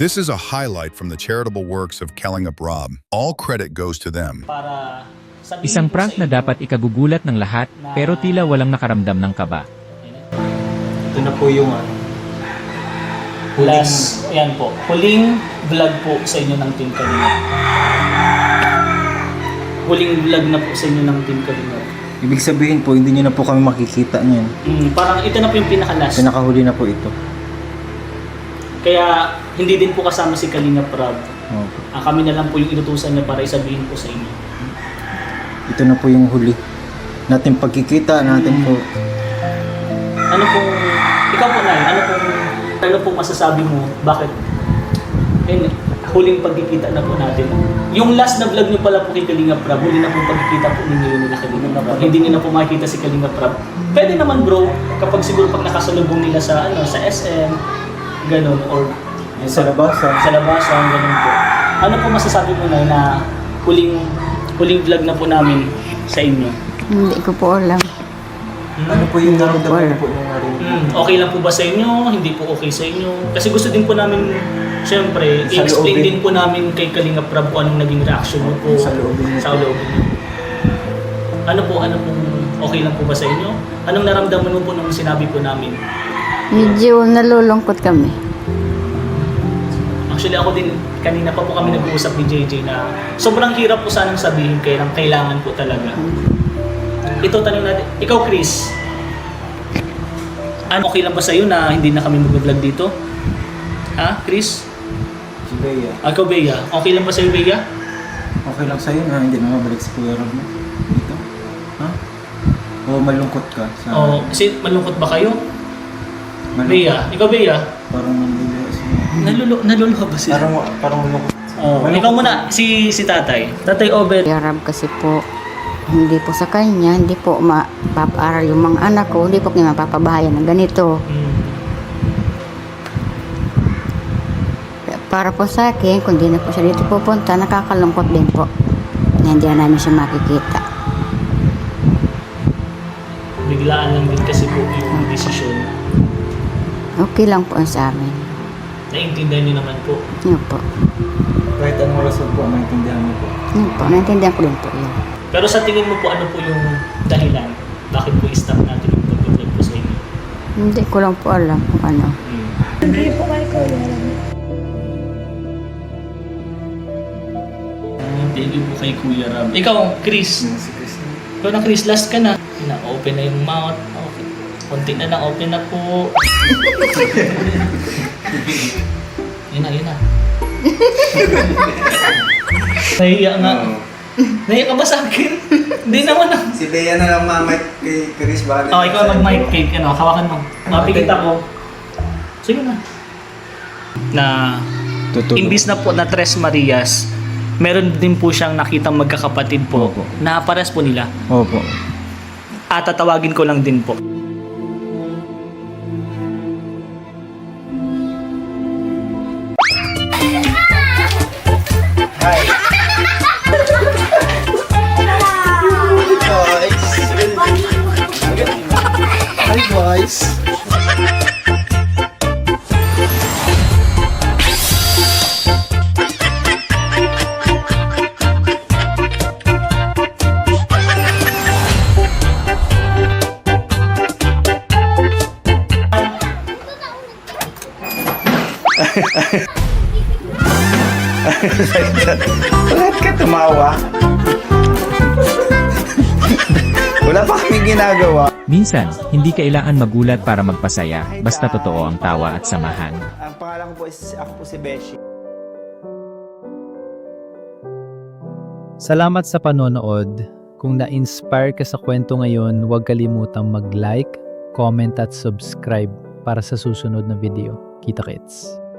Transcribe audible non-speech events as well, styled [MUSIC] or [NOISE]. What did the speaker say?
This is a highlight from the charitable works of Kellingup Rob. All credit goes to them. para Isang prank na dapat ikagugulat ng lahat pero tila walang nakaramdam ng kaba. Ito na po yung ano. Last, yan po. Huling vlog po sa inyo ng Team Kalinga. Huling vlog na po sa inyo ng Team Kalinga. Ibig sabihin po, hindi nyo na po kami makikita niyan. Mm, parang ito na po yung pinaka-last. Pinakahuli na po ito. Kaya hindi din po kasama si Kalinga Prab. Opo. Ah, kami na lang po yung inutusan niya para isabihin po sa inyo. Ito na po yung huli. Natin pagkikita natin po. Ano pong, ikaw po na ano pong, ano pong masasabi mo, bakit, and huling pagkikita na po natin. Yung last na vlog niyo pala po kay Kalinga Prab, huli na po pagkikita po ninyo yun nila Kalinga Prab. Hindi niyo na po makikita si Kalinga Prab. Pwede naman bro, kapag siguro pag nakasalubong nila sa, ano, sa SM, ganun, or Yung sa labasan. sa labasan, ganun po. Ano po masasabi mo na na huling, huling vlog na po namin sa inyo? Hindi ko po alam. Ano po yung naramdaman po nung narinig? Hmm, okay lang po ba sa inyo? Hindi po okay sa inyo? Kasi gusto din po namin, syempre, Sa i-explain loobin. din po namin kay Kalinga Prab kung anong naging reaction mo po Sa loobin niyo sa po. loobin niyo. Ano po, ano po, okay lang po ba sa inyo? Anong naramdaman mo po nung sinabi po namin? Medyo nalulungkot kami. Actually ako din, kanina pa po kami nag-uusap ni JJ na sobrang hirap po sanang sabihin kaya lang kailangan po talaga. Ito tanong natin, ikaw Chris, ano okay lang ba sa'yo na hindi na kami mag-vlog dito? Ha, Chris? Si Bea. Ah, Ikaw, Bea. Okay lang ba sa'yo, Bea? Okay lang sa'yo na hindi na mabalik si Kuya Rob mo. Dito. Ha? O malungkot ka sa... O, kasi malungkot ba kayo? Malungkot. Bea, ikaw, Bea? Parang malungkot. Nalulo, nalulo ba sila? Parang, parang malungkot. Oh, ikaw muna, si si tatay. Tatay Obet. Yarab kasi po, hindi po sa kanya, hindi po mapapaaral yung mga anak ko, hindi po kanya mapapabahayan ng ganito. Hmm. Para po sa akin, kung di na po siya dito pupunta, nakakalungkot din po. Na hindi na namin siya makikita. Biglaan lang din kasi po yung desisyon. Okay lang po sa amin. Naiintindihan niyo naman po. Yun po. Kahit anong rason po, maintindihan mo po. Yun po, naintindihan ko din po yun. Pero sa tingin mo po, ano po yung dahilan? Bakit po i-stop natin yung pag-vlog po sa inyo? Hindi ko lang po alam kung ano. Hmm. Hindi po kay Kuya Ram. Ah, Thank you po kay Kuya Ram. Ikaw, Chris. Yung si Chris. Ikaw na, Chris, last ka na. Na-open na yung mouth. Okay. Konti na lang, open na po. [LAUGHS] yun na, yun na. Nahiya nga. Nahiya ka ba sa akin? Hindi naman ah. Si Bea na lang mamay kay Chris. Bakit? Oh, ikaw mag-mic cake, ano, hawakan mo. Mapikit ako. Sige na. Na, Tutulog. imbis na po na Tres Marias, meron din po siyang nakitang magkakapatid po Opo. na pares po nila. Opo. At tatawagin ko lang din po. Hi guys! [LAUGHS] Bakit ka tumawa? Wala pa kami ginagawa. Minsan, hindi kailangan magulat para magpasaya, basta totoo ang tawa at samahan. Ang pangalan ko po is ako po si Beshi. Salamat sa panonood. Kung na-inspire ka sa kwento ngayon, huwag kalimutang mag-like, comment at subscribe para sa susunod na video. Kita kits!